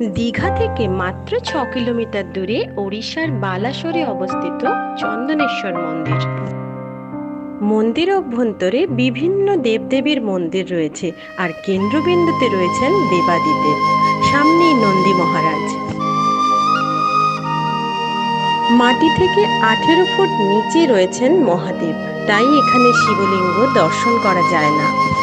দীঘা থেকে মাত্র ছ কিলোমিটার দূরে ওড়িশার বালাসোরে অবস্থিত চন্দনেশ্বর মন্দির। মন্দির অভ্যন্তরে বিভিন্ন দেবদেবীর মন্দির রয়েছে আর কেন্দ্রবিন্দুতে রয়েছেন দেবাদিদেব, সামনেই নন্দী মহারাজ। মাটি থেকে আঠেরো ফুট নিচে রয়েছেন মহাদেব, তাই এখানে শিবলিঙ্গ দর্শন করা যায় না।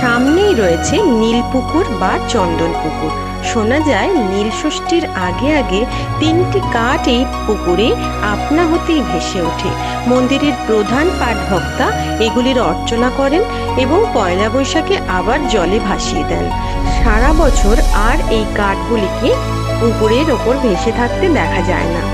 সামনেই রয়েছে নীলপুকুর বা চন্দন পুকুর। শোনা যায়, নীল ষষ্ঠীর আগে আগে তিনটি কাঠ এই পুকুরে আপনা হতেই ভেসে ওঠে। মন্দিরের প্রধান পাঠ ভক্তা এগুলির অর্চনা করেন এবং পয়লা বৈশাখে আবার জলে ভাসিয়ে দেন। সারা বছর আর এই কাঠগুলিকে পুকুরের ওপর ভেসে থাকতে দেখা যায় না।